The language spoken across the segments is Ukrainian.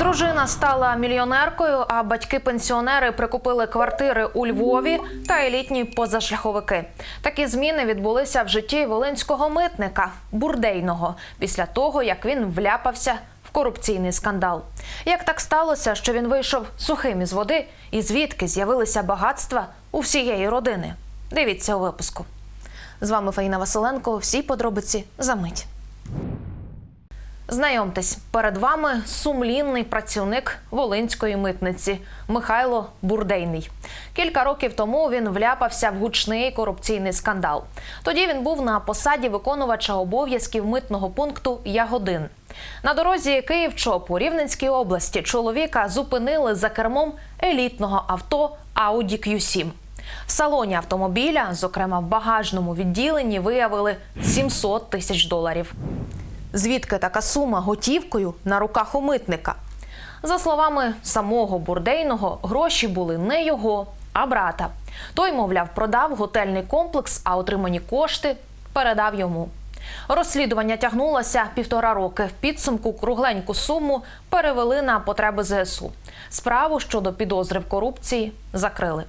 Дружина стала мільйонеркою, а батьки-пенсіонери прикупили квартири у Львові та елітні позашляховики. Такі зміни відбулися в житті волинського митника бурдейного після того, як він вляпався в корупційний скандал. Як так сталося, що він вийшов сухим із води, і звідки з'явилися багатства у всієї родини? Дивіться у випуску. З вами Фаїна Василенко. Всі подробиці за мить. Знайомтесь, перед вами сумлінний працівник Волинської митниці Михайло Бурдейний. Кілька років тому він вляпався в гучний корупційний скандал. Тоді він був на посаді виконувача обов'язків митного пункту Ягодин. На дорозі Київ-Чоп у Рівненській області чоловіка зупинили за кермом елітного авто Audi Q7. В салоні автомобіля, зокрема в багажному відділенні, виявили 700 тисяч доларів. Звідки така сума готівкою на руках у митника? За словами самого бурдейного, гроші були не його, а брата. Той, мовляв, продав готельний комплекс, а отримані кошти передав йому. Розслідування тягнулося півтора роки. В підсумку кругленьку суму перевели на потреби ЗСУ. Справу щодо підозри в корупції закрили.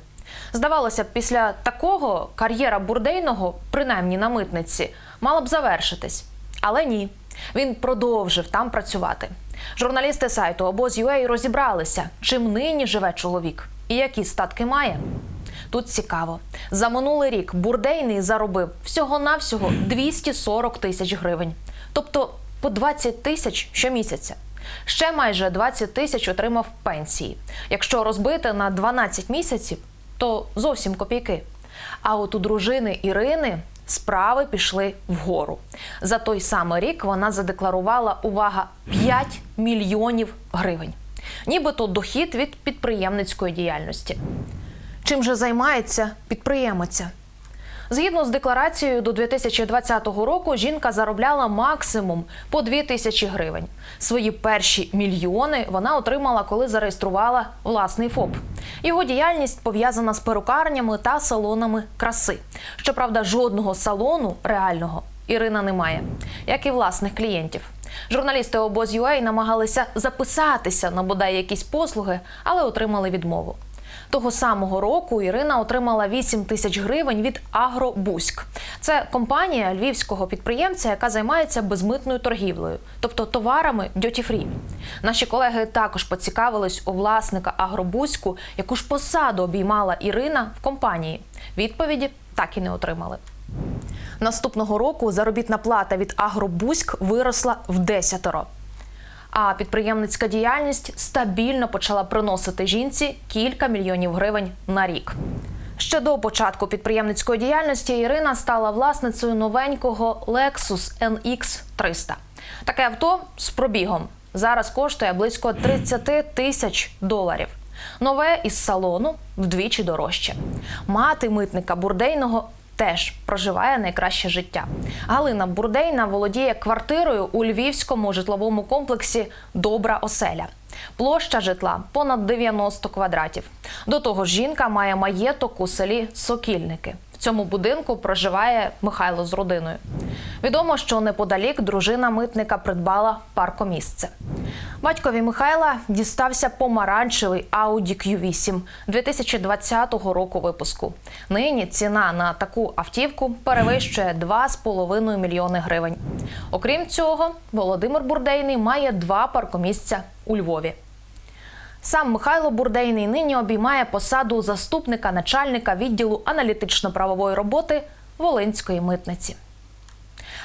Здавалося б, після такого кар'єра бурдейного, принаймні на митниці, мала б завершитись. Але ні, він продовжив там працювати. Журналісти сайту обоз.ua розібралися, чим нині живе чоловік і які статки має. Тут цікаво. За минулий рік бурдейний заробив всього-навсього 240 тисяч гривень, тобто по 20 тисяч щомісяця. Ще майже 20 тисяч отримав пенсії. Якщо розбити на 12 місяців, то зовсім копійки. А от у дружини Ірини справи пішли вгору. За той самий рік вона задекларувала увага 5 мільйонів гривень, нібито дохід від підприємницької діяльності. Чим же займається підприємиця? Згідно з декларацією до 2020 року, жінка заробляла максимум по 2 тисячі гривень. Свої перші мільйони вона отримала, коли зареєструвала власний ФОП. Його діяльність пов'язана з перукарнями та салонами краси. Щоправда, жодного салону реального Ірина не має, як і власних клієнтів. Журналісти обоз.ua намагалися записатися на бодай якісь послуги, але отримали відмову. Того самого року Ірина отримала 8 тисяч гривень від Агробузьк. Це компанія львівського підприємця, яка займається безмитною торгівлею, тобто товарами дьоті-фрі. Наші колеги також поцікавились у власника Агробузьку, яку ж посаду обіймала Ірина в компанії. Відповіді так і не отримали. Наступного року заробітна плата від Агробузьк виросла в десятеро. А підприємницька діяльність стабільно почала приносити жінці кілька мільйонів гривень на рік. Ще до початку підприємницької діяльності Ірина стала власницею новенького Lexus NX 300. Таке авто з пробігом зараз коштує близько 30 тисяч доларів. Нове із салону вдвічі дорожче. Мати митника бурдейного теж проживає найкраще життя. Галина Бурдейна володіє квартирою у львівському житловому комплексі Добра оселя. Площа житла понад 90 квадратів. До того ж, жінка має маєток у селі Сокільники. Цьому будинку проживає Михайло з родиною. Відомо, що неподалік дружина митника придбала паркомісце. Батькові Михайла дістався помаранчевий Audi Q8 2020 року випуску. Нині ціна на таку автівку перевищує 2,5 мільйони гривень. Окрім цього, Володимир Бурдейний має два паркомісця у Львові. Сам Михайло Бурдейний нині обіймає посаду заступника начальника відділу аналітично-правової роботи Волинської митниці.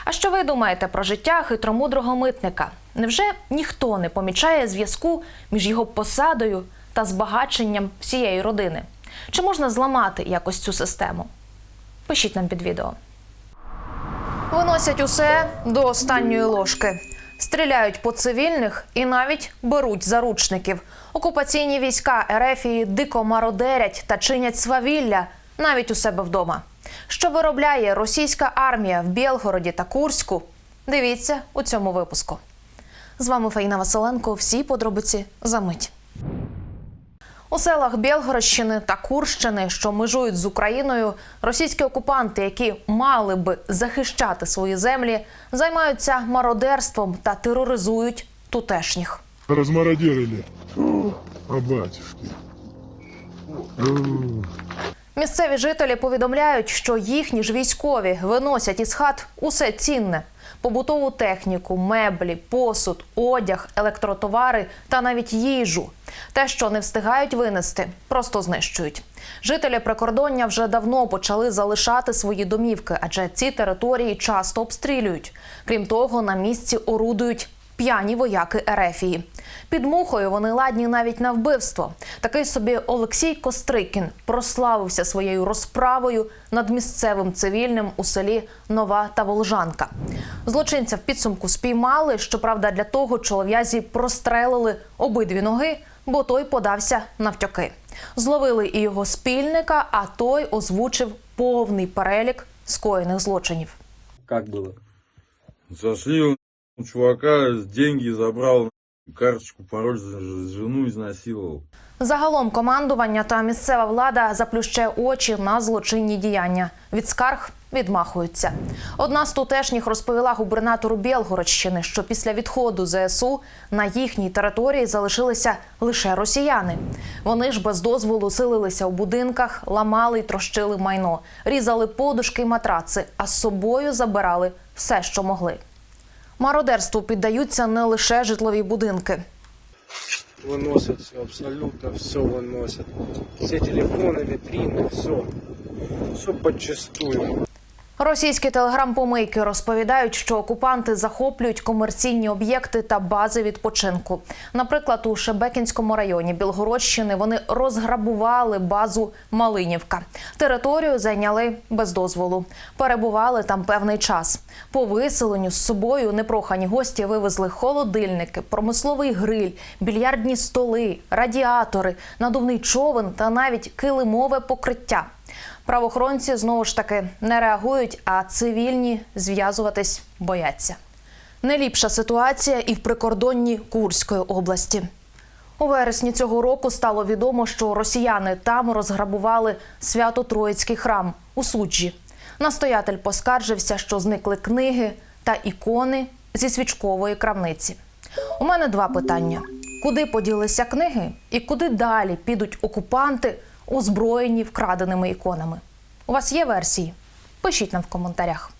А що ви думаєте про життя хитромудрого митника? Невже ніхто не помічає зв'язку між його посадою та збагаченням всієї родини? Чи можна зламати якось цю систему? Пишіть нам під відео. Виносять усе до останньої ложки. Стріляють по цивільних і навіть беруть заручників. Окупаційні війська Ерефії дико мародерять та чинять свавілля навіть у себе вдома. Що виробляє російська армія в Білгороді та Курську? Дивіться у цьому випуску. З вами Фаїна Василенко. Всі подробиці за мить. У селах Білгородщини та Курщини, що межують з Україною, російські окупанти, які мали би захищати свої землі, займаються мародерством та тероризують тутешніх. Размародерили. О, батюшки. Місцеві жителі повідомляють, що їхні ж військові виносять із хат усе цінне: побутову техніку, меблі, посуд, одяг, електротовари та навіть їжу. Те, що не встигають винести, просто знищують. Жителі прикордоння вже давно почали залишати свої домівки, адже ці території часто обстрілюють. Крім того, на місці орудують п'яні вояки Ерефії. Під мухою вони ладні навіть на вбивство. Такий собі Олексій Кострикін прославився своєю розправою над місцевим цивільним у селі Нова та Волжанка. Злочинця в підсумку спіймали. Щоправда, для того чолов'язі прострелили обидві ноги, бо той подався навтьоки. Зловили і його спільника, а той озвучив повний перелік скоєних злочинів. Как было? Зашли у чувака, деньги забрал, карточку, пароль, жену изнасиловал. Загалом командування та місцева влада заплющує очі на злочинні діяння. Від скарг відмахуються. Одна з тутешніх розповіла губернатору Білгородщини, що після відходу ЗСУ на їхній території залишилися лише росіяни. Вони ж без дозволу силилися у будинках, ламали й трощили майно, різали подушки й матраци, а з собою забирали все, що могли. Мародерству піддаються не лише житлові будинки. Выносят все, абсолютно все выносят. Все телефоны, витрины, все. Все подчистую. Російські телеграм-помийки розповідають, що окупанти захоплюють комерційні об'єкти та бази відпочинку. Наприклад, у Шебекінському районі Білгородщини вони розграбували базу Малинівка. Територію зайняли без дозволу. Перебували там певний час. По виселенню з собою непрохані гості вивезли холодильники, промисловий гриль, більярдні столи, радіатори, надувний човен та навіть килимове покриття. Правоохоронці знову ж таки не реагують, а цивільні зв'язуватись бояться. Не ліпша ситуація і в прикордонні Курської області. У вересні цього року стало відомо, що росіяни там розграбували свято-троїцький храм у суджі. Настоятель поскаржився, що зникли книги та ікони зі свічкової крамниці. У мене два питання: куди поділися книги, і куди далі підуть окупанти, озброєні вкраденими іконами? У вас є версії? Пишіть нам в коментарях.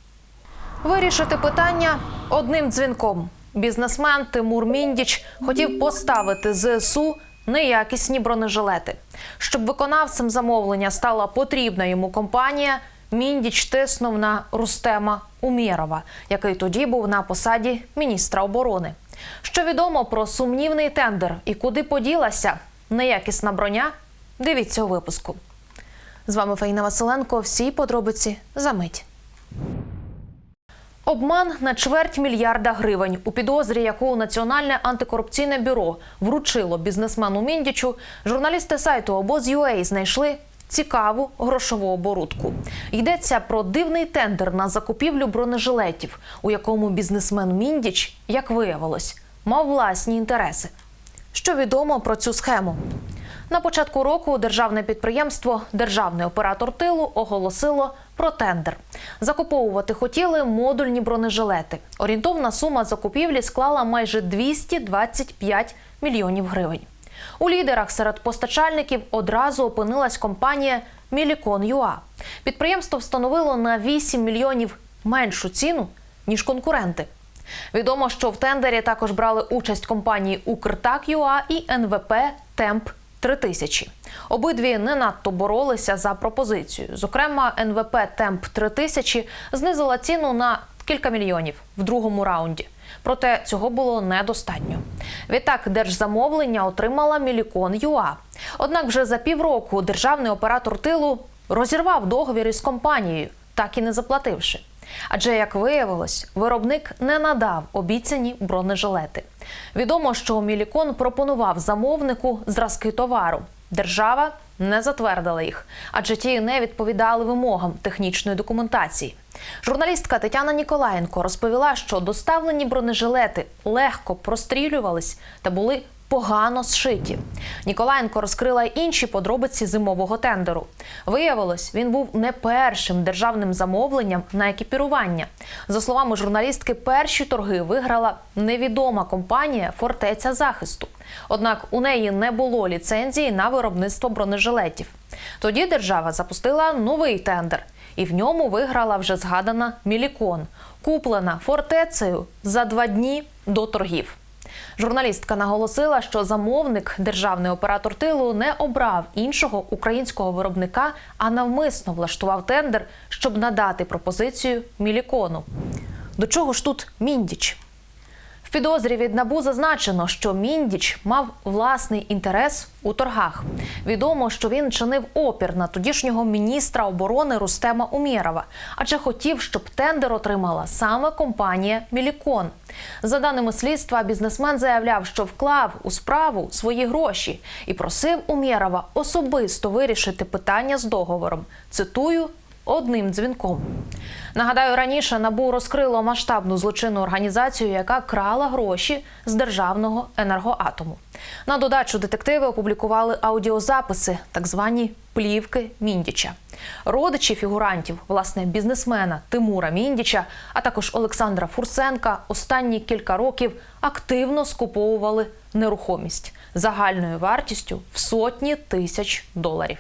Вирішити питання одним дзвінком. Бізнесмен Тимур Міндіч хотів поставити ЗСУ неякісні бронежилети. Щоб виконавцем замовлення стала потрібна йому компанія, Міндіч тиснув на Рустема Умєрова, який тоді був на посаді міністра оборони. Що відомо про сумнівний тендер і куди поділася неякісна броня? Дивіться у випуску. З вами Фаїна Василенко. Всі подробиці за мить. Обман на чверть мільярда гривень у підозрі, яку Національне антикорупційне бюро вручило бізнесмену Міндічу, журналісти сайту Обоз.UA знайшли цікаву грошову оборудку. Йдеться про дивний тендер на закупівлю бронежилетів, у якому бізнесмен Міндіч, як виявилось, мав власні інтереси. Що відомо про цю схему? На початку року державне підприємство Державний оператор тилу оголосило про тендер. Закуповувати хотіли модульні бронежилети. Орієнтовна сума закупівлі склала майже 225 мільйонів гривень. У лідерах серед постачальників одразу опинилась компанія Мілікон ЮА. Підприємство встановило на 8 мільйонів меншу ціну ніж конкуренти. Відомо, що в тендері також брали участь компанії Укртак ЮА і НВП Темп 3000. Обидві не надто боролися за пропозицію. Зокрема, НВП Темп 3000 знизила ціну на кілька мільйонів в другому раунді. Проте цього було недостатньо. Відтак держзамовлення отримала Мілікон ЮА. Однак вже за півроку державний оператор тилу розірвав договір із компанією, так і не заплативши. Адже, як виявилось, виробник не надав обіцяні бронежилети. Відомо, що Мілікон пропонував замовнику зразки товару. Держава не затвердила їх, адже ті не відповідали вимогам технічної документації. Журналістка Тетяна Ніколаєнко розповіла, що доставлені бронежилети легко прострілювались та були погано зшиті. Ніколаєнко розкрила інші подробиці зимового тендеру. Виявилось, він був не першим державним замовленням на екіпірування. За словами журналістки, перші торги виграла невідома компанія Фортеця захисту. Однак у неї не було ліцензії на виробництво бронежилетів. Тоді держава запустила новий тендер, і в ньому виграла вже згадана Мілікон, куплена фортецею за два дні до торгів. Журналістка наголосила, що замовник, державний оператор тилу, не обрав іншого українського виробника, а навмисно влаштував тендер, щоб надати пропозицію Мілікону. До чого ж тут міндіч? В підозрі від набу зазначено, що Міндіч мав власний інтерес у торгах. Відомо, що він чинив опір на тодішнього міністра оборони Рустема Умєрова, адже хотів, щоб тендер отримала саме компанія Мілікон. За даними слідства, бізнесмен заявляв, що вклав у справу свої гроші і просив Умєрова особисто вирішити питання з договором. Цитую одним дзвінком. Нагадаю, раніше набу розкрило масштабну злочинну організацію, яка крала гроші з державного енергоатому. На додачу детективи опублікували аудіозаписи, так звані плівки Міндіча. Родичі фігурантів, власне, бізнесмена Тимура Міндіча, а також Олександра Фурсенка, останні кілька років активно скуповували нерухомість загальною вартістю в сотні тисяч доларів.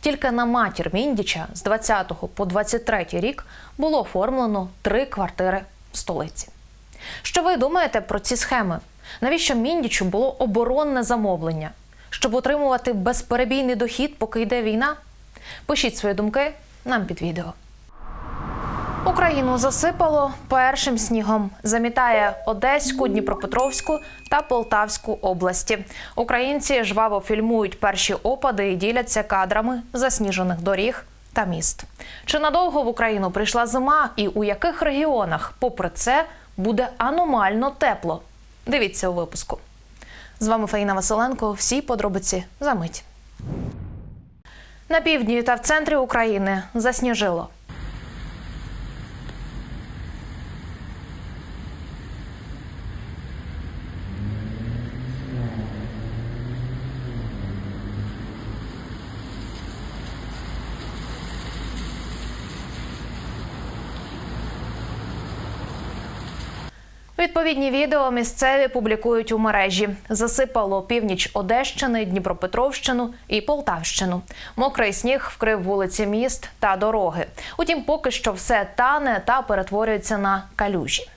Тільки на матір Міндіча з 20 по 23 рік було оформлено три квартири в столиці. Що ви думаєте про ці схеми? Навіщо Міндічу було оборонне замовлення? Щоб отримувати безперебійний дохід, поки йде війна? Пишіть свої думки нам під відео. Україну засипало першим снігом. Замітає Одеську, Дніпропетровську та Полтавську області. Українці жваво фільмують перші опади і діляться кадрами засніжених доріг та міст. Чи надовго в Україну прийшла зима, і у яких регіонах, попри це, буде аномально тепло? Дивіться у випуску. З вами Фаїна Василенко. Всі подробиці за мить. На півдні та в центрі України засніжило. Відповідні відео місцеві публікують у мережі. Засипало північ Одещини, Дніпропетровщину і Полтавщину. Мокрий сніг вкрив вулиці міст та дороги. Утім, поки що все тане та перетворюється на калюжі.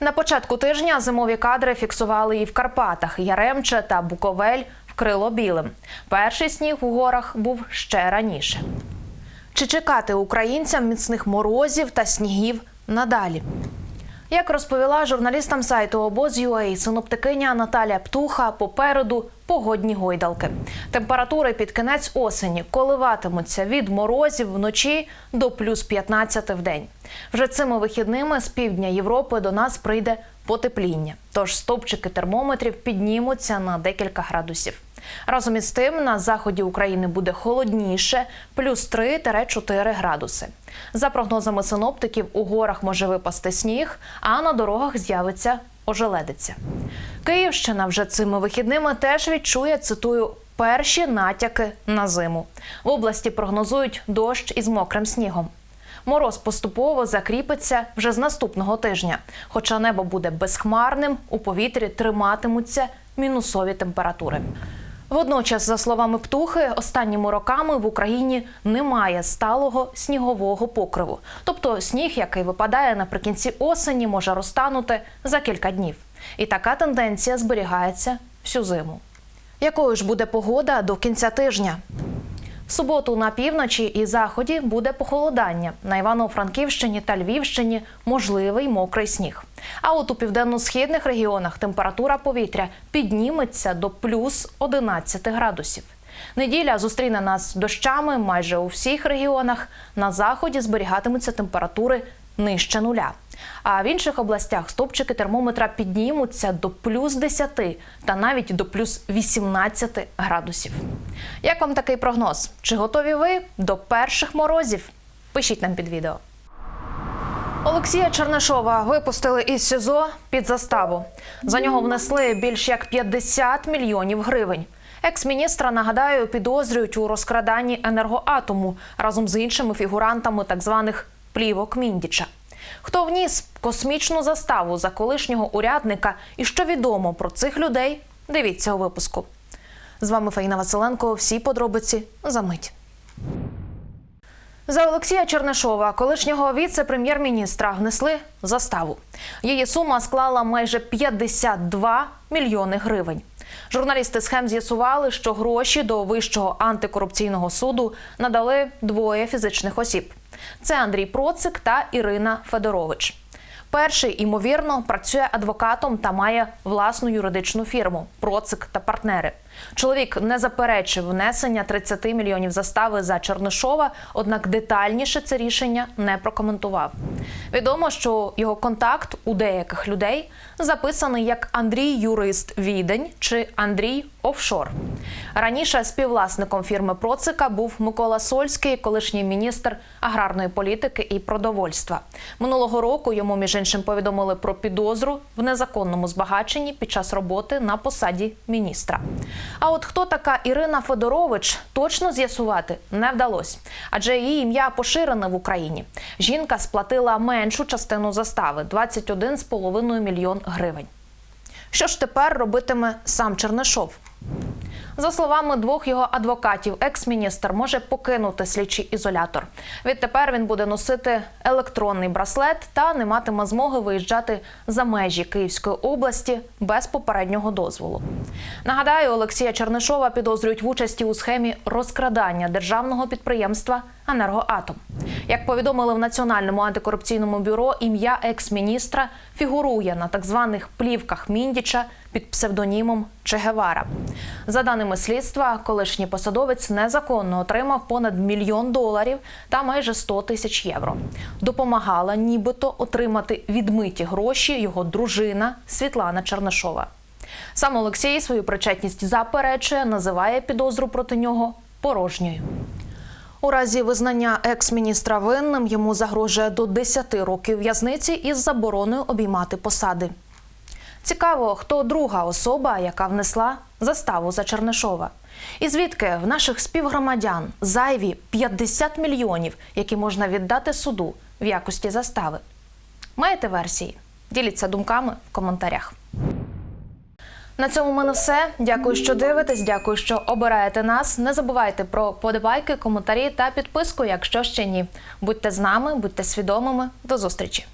На початку тижня зимові кадри фіксували і в Карпатах. Яремче та Буковель вкрило білим. Перший сніг у горах був ще раніше. Чи чекати українцям міцних морозів та снігів надалі? Як розповіла журналістам сайту обоз.ua синоптикиня Наталя Птуха, попереду погодні гойдалки. Температури під кінець осені коливатимуться від морозів вночі до плюс 15 в день. Вже цими вихідними з півдня Європи до нас прийде потепління. Тож стовпчики термометрів піднімуться на декілька градусів. Разом із тим на заході України буде холодніше, плюс 3-4 градуси. За прогнозами синоптиків, у горах може випасти сніг, а на дорогах з'явиться ожеледиця. Київщина вже цими вихідними теж відчує, цитую, перші натяки на зиму. В області прогнозують дощ із мокрим снігом. Мороз поступово закріпиться вже з наступного тижня. Хоча небо буде безхмарним, у повітрі триматимуться мінусові температури. Водночас, за словами птухи, останніми роками в Україні немає сталого снігового покриву. Тобто сніг, який випадає наприкінці осені, може розтанути за кілька днів. І така тенденція зберігається всю зиму. Якою ж буде погода до кінця тижня? В суботу на півночі і заході буде похолодання. На Івано-Франківщині та Львівщині можливий мокрий сніг. А от у південно-східних регіонах температура повітря підніметься до плюс 11 градусів. Неділя зустріне нас дощами майже у всіх регіонах. На заході зберігатимуться температури нижче нуля. А в інших областях стопчики термометра піднімуться до плюс 10 та навіть до плюс 18 градусів. Як вам такий прогноз? Чи готові ви до перших морозів? Пишіть нам під відео. Олексія Чернишова випустили із СІЗО під заставу. За нього внесли більш як 50 мільйонів гривень. Екс-міністра, нагадаю, підозрюють у розкраданні енергоатому разом з іншими фігурантами так званих плівок Міндіча. Хто вніс космічну заставу за колишнього урядника і що відомо про цих людей? Дивіться у випуску. З вами Фаїна Василенко. Всі подробиці за мить. За Олексія Чернишова, колишнього віце-прем'єр-міністра, внесли заставу. Її сума склала майже 52 мільйони гривень. Журналісти схем з'ясували, що гроші до вищого антикорупційного суду надали двоє фізичних осіб: це Андрій Процик та Ірина Федорович. Перший, ймовірно, працює адвокатом та має власну юридичну фірму Процик та партнери. Чоловік не заперечив внесення 30 мільйонів застави за Чернишова, однак детальніше це рішення не прокоментував. Відомо, що його контакт у деяких людей записаний як Андрій Юрист Відень чи Андрій Офшор. Раніше співвласником фірми Процика був Микола Сольський, колишній міністр аграрної політики і продовольства. Минулого року йому між іншим повідомили про підозру в незаконному збагаченні під час роботи на посаді міністра. А от хто така Ірина Федорович, точно з'ясувати не вдалося, адже її ім'я поширене в Україні. Жінка сплатила меншу частину застави 21,5 мільйон гривень. Що ж тепер робитиме сам Чернишов? За словами двох його адвокатів, екс-міністр може покинути слідчий ізолятор. Відтепер він буде носити електронний браслет та не матиме змоги виїжджати за межі Київської області без попереднього дозволу. Нагадаю, Олексія Чернишова підозрюють в участі у схемі розкрадання державного підприємства Енергоатом. Як повідомили в Національному антикорупційному бюро, ім'я екс-міністра фігурує на так званих плівках Міндіча під псевдонімом Чегевара. За даними слідства, колишній посадовець незаконно отримав понад мільйон доларів та майже 100 тисяч євро. Допомагала нібито отримати відмиті гроші його дружина Світлана Чернишова. Сам Олексій свою причетність заперечує, називає підозру проти нього порожньою. У разі визнання екс-міністра винним йому загрожує до 10 років в'язниці із забороною обіймати посади. Цікаво, хто друга особа, яка внесла заставу за Чернишова. І звідки в наших співгромадян зайві 50 мільйонів, які можна віддати суду в якості застави. Маєте версії? Діліться думками в коментарях. На цьому в мене все. Дякую, що дивитесь. Дякую, що обираєте нас. Не забувайте про подобайки, коментарі та підписку, якщо ще ні. Будьте з нами, будьте свідомими. До зустрічі.